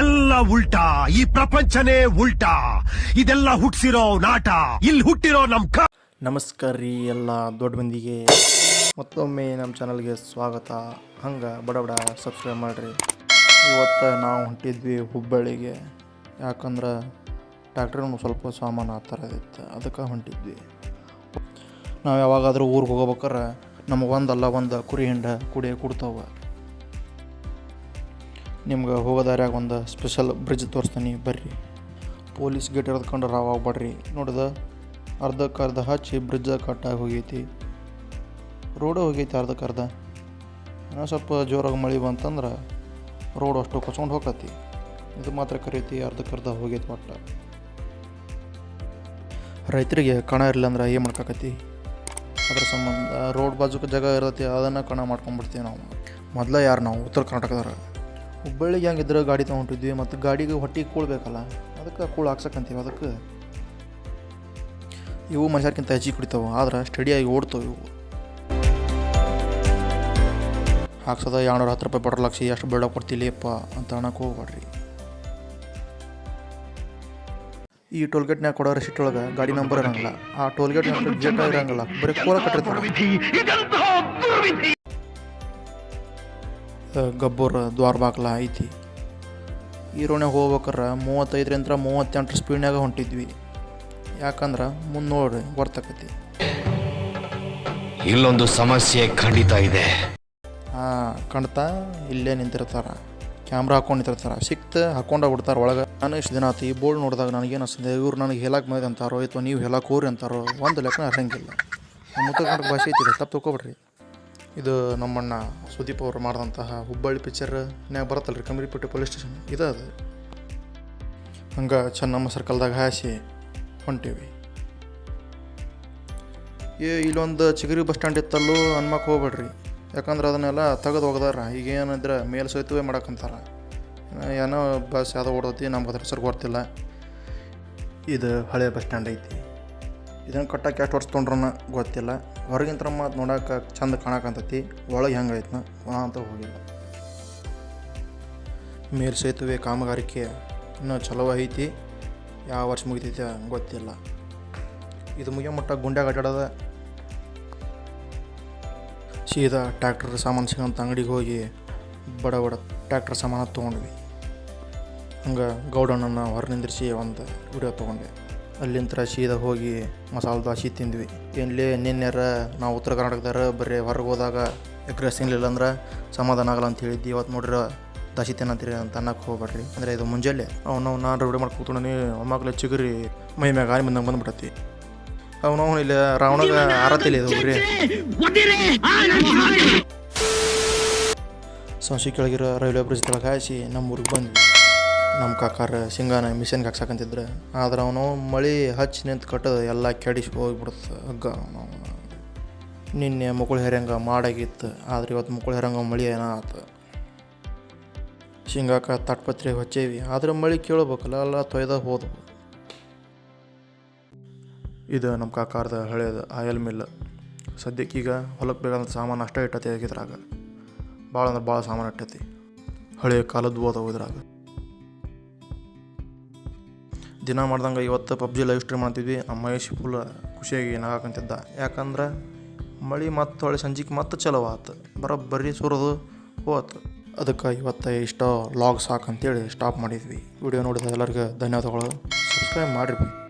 ಎಲ್ಲ ಉಲ್ಟಾ, ಈ ಪ್ರಪಂಚನೇ ಉಲ್ಟಾ. ಇದೆಲ್ಲ ಹುಟ್ಸಿರೋ ನಾಟ, ಇಲ್ಲಿ ಹುಟ್ಟಿರೋ ನಮ್ ಕ ನಮಸ್ಕಾರ ರೀ ಎಲ್ಲ ದೊಡ್ಡ ಮಂದಿಗೆ. ಮತ್ತೊಮ್ಮೆ ನಮ್ಮ ಚಾನಲ್ಗೆ ಸ್ವಾಗತ. ಹಂಗೆ ಬಡ ಬಡ ಸಬ್ಸ್ಕ್ರೈಬ್ ಮಾಡಿರಿ. ಇವತ್ತು ನಾವು ಹೊಂಟಿದ್ವಿ ಹುಬ್ಬಳ್ಳಿಗೆ. ಯಾಕಂದ್ರೆ ಟ್ಯಾಕ್ಟ್ರಿನೂ ಸ್ವಲ್ಪ ಸಾಮಾನು ಆ ಇತ್ತು, ಅದಕ್ಕೆ ಹೊಂಟಿದ್ವಿ. ನಾವು ಯಾವಾಗಾದರೂ ಊರಿಗೆ ಹೋಗ್ಬೇಕಾರೆ ನಮಗೆ ಒಂದಲ್ಲ ಒಂದು ಕುರಿ ಹಿಂಡ ಕುಡಿಯ ಕೊಡ್ತಾವೆ. ನಿಮ್ಗೆ ಹೋಗೋ ದಾರ್ಯಾಗ ಒಂದು ಸ್ಪೆಷಲ್ ಬ್ರಿಡ್ಜ್ ತೋರಿಸ್ತೀನಿ. ಬರ್ರಿ. ಪೊಲೀಸ್ ಗೇಟ್ ಇರೋದ್ಕೊಂಡು ರಾವ್ ಆಗ್ಬೇಡ್ರಿ. ನೋಡಿದ ಅರ್ಧಕ್ಕೆ ಅರ್ಧ ಹಚ್ಚಿ ಬ್ರಿಡ್ಜ ಕಟ್ಟಾಗಿ ಹೋಗೈತಿ. ರೋಡ ಹೋಗೈತಿ ಅರ್ಧಕ್ಕೆ ಅರ್ಧ ಇನ್ನೂ ಸ್ವಲ್ಪ ಜೋರಾಗಿ ಮಳೆ ಬಂತಂದ್ರೆ ರೋಡ್ ಅಷ್ಟು ಕೊಚ್ಕೊಂಡು ಹೋಗತಿ ಇದು ಮಾತ್ರ ಕರೀತಿ ಅರ್ಧಕ್ಕೆ ಅರ್ಧ ಹೋಗೈತಿ ಒಟ್ಟು. ರೈತರಿಗೆ ಕಣ ಇರಲಿಲ್ಲ ಅಂದ್ರೆ ಏನು ಮಾಡ್ಕಾಕತಿ ಅದ್ರ ಸಂಬಂಧ ರೋಡ್ ಬಾಜುಕ ಜಾಗ ಇರತ್ತೆ, ಅದನ್ನು ಕಣ ಮಾಡ್ಕೊಂಡ್ಬಿಡ್ತೀವಿ ನಾವು. ಮೊದಲ ಯಾರು ನಾವು? ಉತ್ತರ ಕರ್ನಾಟಕದವ್ರು. ಹುಬ್ಬಳ್ಳಿಗೆ ಹೆಂಗಿದ್ರೆ ಗಾಡಿ ತೊಗೊಂಡಿದ್ವಿ ಮತ್ತು ಗಾಡಿಗೆ ಹೊಟ್ಟಿಗೆ ಕೂಳ್ಬೇಕಲ್ಲ, ಅದಕ್ಕೆ ಕೂಳು ಹಾಕ್ಸಕ್ಕಂತೀವಿ ಅದಕ್ಕೆ. ಇವು ಮನುಷ್ಯರ್ಕಿಂತ ಹೆಚ್ಚಿಗೆ ಕುಡಿತಾವೆ ಆದ್ರೆ ಸ್ಟಡಿಯಾಗಿ ಓಡ್ತಾವೆ ಇವು. ಹಾಕ್ಸೋದ ಎರಡುನೂರ ಹತ್ತು ರೂಪಾಯಿ ಪೆಟ್ರೋಲ್ ಹಾಕ್ಸಿ ಎಷ್ಟು ಬೆಳ್ಳ ಕೊಡ್ತಿಲಿಯಪ್ಪ ಅಂತ ಅನ್ನೋಕೆ ಹೋಗ್ಬೇಡ್ರಿ. ಈ ಟೋಲ್ಗೇಟ್ನ್ಯಾಗ ಕೊಡೋ ರೆಸಿಟ್ ಒಳಗೆ ಗಾಡಿ ನಂಬರ್ ಇರಂಗಿಲ್ಲ. ಆ ಟೋಲ್ಗೇಟ್ ಗೇಟ್ ಇರಂಗಿಲ್ಲ, ಬರೀ ಕೋಲ ಕಟ್ಟಿರ್ತಾರೆ. ಗಬ್ಬೂರ್ ದ್ವಾರ ಬಾಗ್ಲ ಐತಿ. ಈ ರೋಣ್ಯಾಗ ಹೋಗ್ಬೇಕಾರೆ ಮೂವತ್ತೈದರಿಂದ ಮೂವತ್ತೆಂಟು ಸ್ಪೀಡ್ನಾಗ ಹೊಂಟಿದ್ವಿ. ಯಾಕಂದ್ರೆ ಮುಂದೆ ನೋಡ್ರಿ ಗೊತ್ತಾಕತಿ ಇಲ್ಲೊಂದು ಸಮಸ್ಯೆ ಖಂಡಿತ ಇದೆ. ಹಾಂ ಕಣ್ತಾ ಇಲ್ಲೇ ನಿಂತಿರ್ತಾರೆ. ಕ್ಯಾಮ್ರಾ ಹಾಕೊಂಡು ನಿಂತಿರ್ತಾರೆ. ಸಿಕ್ತು ಹಾಕೊಂಡ ಬಿಡ್ತಾರೆ ಒಳಗೆ. ನಾನು ಇಷ್ಟು ದಿನ ಆತು ಈ ಬೋರ್ಡ್ ನೋಡಿದಾಗ ನನಗೇನು ಅನಿಸ್ತದೆ ಇವ್ರು ನನಗೆ ಹೇಳಕ್ಕೆ ಬಂದಿದೆ ಅಂತಾರೋ ಅಥವಾ ನೀವು ಹೇಳಕ್ಕೆ ಹೋರಿ ಅಂತಾರೋ ಒಂದು ಲೆಕ್ಕನ ಅರ್ಸಂಗಿಲ್ಲ ನಮ್ಮ ಉತ್ತರ ಭಾಷೆ ಐತಿ ತಪ್ಪು ತಿಳ್ಕೊಬೇಡ್ರಿ. ಇದು ನಮ್ಮಣ್ಣ ಸುದೀಪ್ ಅವರು ಮಾಡಿದಂತಹ ಹುಬ್ಬಳ್ಳಿ ಪಿಕ್ಚರ್ನ್ಯಾಗ ಬರುತ್ತಲ್ಲ ರೀ ಕಮರಿಪೇಟೆ ಪೊಲೀಸ್ ಸ್ಟೇಷನ್ ಇದು ಅದು. ಹಂಗೆ ಚೆನ್ನಮ್ಮ ಸರ್ಕಲ್ದಾಗ ಹಾಸಿ ಹೊಂಟೀವಿ. ಏ, ಇಲ್ಲೊಂದು ಚಿಗರಿ ಬಸ್ ಸ್ಟ್ಯಾಂಡ್ ಇತ್ತಲ್ಲೂ ಅನ್ಮಕ್ಕೆ ಹೋಗ್ಬೇಡ್ರಿ. ಯಾಕಂದ್ರೆ ಅದನ್ನೆಲ್ಲ ತೆಗೆದು ಹೋಗದಾರ. ಈಗ ಏನಂದ್ರೆ ಮೇಲೆ ಸೇತುವೆ ಮಾಡಕ್ಕಂತಾರ ಏನೋ ಬಸ್ ಯಾವುದೋ ಓಡತಿ ನಮ್ಗೆ ಅದ್ರ ಹೆಸರು ಗೊತ್ತಿಲ್ಲ. ಇದು ಹಳೆ ಬಸ್ ಸ್ಟ್ಯಾಂಡ್ ಐತಿ. ಇದನ್ನು ಕಟ್ಟಕ್ಕೆ ಎಷ್ಟು ವರ್ಷ ತೊಗೊಂಡ್ರನ್ನ ಗೊತ್ತಿಲ್ಲ. ಹೊರಗಿಂತ ಮಾತು ನೋಡಕ್ಕೆ ಚಂದ ಕಾಣಕಂತೈತಿ ಒಳಗೆ ಹೆಂಗೆ ಐತ್ನ ಅಂತ ಹೋಗಿಲ್ಲ. ಮೇಲ್ ಸೇತುವೆ ಕಾಮಗಾರಿಕೆ ಇನ್ನೂ ಚಲೋ ಐತಿ. ಯಾವ ವರ್ಷ ಮುಗಿತೈತೆ ಗೊತ್ತಿಲ್ಲ. ಇದು ಮುಗಿಯೋ ಮಟ್ಟ ಗುಂಡ್ಯಾಗ ಅಡ್ಡಾಡೋದ ಸೀದಾ ಟ್ಯಾಕ್ಟರ್ ಸಾಮಾನು ಸಿಗೋಂಥ ಅಂಗಡಿಗೆ ಹೋಗಿ ಬಡ ಬಡ ಟ್ಯಾಕ್ಟರ್ ಸಾಮಾನು ತೊಗೊಂಡ್ವಿ. ಹಂಗೆ ಗೌಡಣ್ಣನ ಹೊರ ನಿಂದಿರಿಸಿ ಒಂದು ವಿಡಿಯೋ ತೊಗೊಂಡೆ. ಅಲ್ಲಿಂದ ಸೀದಾ ಹೋಗಿ ಮಸಾಲೆ ದೋಸೆ ತಿಂದ್ವಿ. ಏನ್ಲೇ ನಿನ್ನೆರ ನಾವು ಉತ್ತರ ಕರ್ನಾಟಕದಾರ ಬರೀ ಹೊರಗೆ ಹೋದಾಗ ಎಗ್ರೆಸ್ ತಿನ್ನಲಿಲ್ಲ ಅಂದ್ರೆ ಸಮಾಧಾನ ಆಗಲ್ಲ ಅಂತ ಹೇಳಿದ್ವಿ. ಇವತ್ತು ನೋಡ್ರಿ ದಾಸಿ ತಿನ್ನತ್ತೀರಿ ಅಂತ ಅನ್ನಕ್ಕೆ ಹೋಗ್ಬೇಡ್ರಿ ಅಂದರೆ ಇದು ಮುಂಜಾನೆ ಅವ್ನು ನಾವು ನಾನು ರೆಡಿ ಮಾಡಿ ಕೂತ್ಕೊಂಡಿ ಒಮ್ಮಕ್ಲೆ ಚಿಗುರಿ ಮೈ ಮ್ಯಾಗ ಆರಿ ಬಂದಂಗೆ ಬಂದ್ಬಿಡತ್ತಿ ಅವನು ಇಲ್ಲಿ ರಾವಣಗ ಆರತಿಲ್ಲ ಇದು ಬರೀ ಸಂಶಿ ಕೆಳಗಿರೋ ರೈಲ್ವೆ ಬ್ರಿಜ್ ಕೆಳಗೆ ಹಾಯಿಸಿ ನಮ್ಮ ಊರಿಗೆ ಬಂದ್ವಿ. ನಮ್ಮ ಕಾಕಾರ ಶೇಂಗಾನ ಮಿಷನ್ಗೆ ಹಾಕ್ಸಕಂತಿದ್ರೆ, ಆದ್ರೆ ಅವನು ಮಳೆ ಹಚ್ಚಿ ನಿಂತು ಕಟ್ಟದ ಎಲ್ಲ ಕೆಡಿಸಿ ಹೋಗ್ಬಿಡುತ್ತೆ ಹಗ್ಗ ನಿನ್ನೆ ಮುಕುಳ ಹೆರಂಗ ಮಾಡಾಗಿತ್ತು, ಆದ್ರೆ ಇವತ್ತು ಮುಕುಳ ಹೆರಂಗ ಮಳೆ ಏನೋ ಆತು ಶೇಂಗಾಕ ತಟ್ಪತ್ರಿ ಹಚ್ಚೇವಿ, ಆದ್ರೆ ಮಳೆ ಕೇಳಬೇಕಲ್ಲ ಎಲ್ಲ ತೊಯ್ದ ಹೋದವು. ಇದು ನಮ್ಮ ಕಾಕಾರದ ಹಳೇದು ಆಯಲ್ ಮಿಲ್. ಸದ್ಯಕ್ಕೀಗ ಹೊಲಕ್ಕೆ ಬೇಕಾದ ಸಾಮಾನು ಅಷ್ಟೇ ಇಟ್ಟತಿ ಆಗಿದ್ರಾಗ ಭಾಳ ಅಂದ್ರೆ ಭಾಳ ಸಾಮಾನು ಇಟ್ಟತಿ. ಹಳೆಯ ಕಾಲದ್ದು ಓದವು ಇದ್ರಾಗ. ದಿನ ಮಾಡ್ದಂಗೆ ಇವತ್ತು ಪಬ್ಜಿ ಲೈವ್ ಸ್ಟ್ರೀಮ್ ಮಾಡ್ತಿದ್ವಿ. ನಮ್ಮ ಮಹೇಶ್ ಫುಲ್ ಖುಷಿಯಾಗಿ ನಗಾಕಂತಿದ್ದ. ಯಾಕಂದ್ರೆ ಮಳೆ ಮತ್ತು ಹೊಳೆ ಸಂಜೆಗೆ ಮತ್ತೆ ಚಲೋ ಆತು. ಬರೋಬ್ಬರಿ ಸುರಿದು ಹೋತು. ಅದಕ್ಕೆ ಇವತ್ತು ಇಷ್ಟೋ ಲಾಗ್ ಸಾಕು ಅಂತೇಳಿ ಸ್ಟಾಪ್ ಮಾಡಿದ್ವಿ. ವಿಡಿಯೋ ನೋಡಿದ ಎಲ್ಲರಿಗೂ ಧನ್ಯವಾದಗಳು. ಸಬ್ಸ್ಕ್ರೈಬ್ ಮಾಡಿರಿ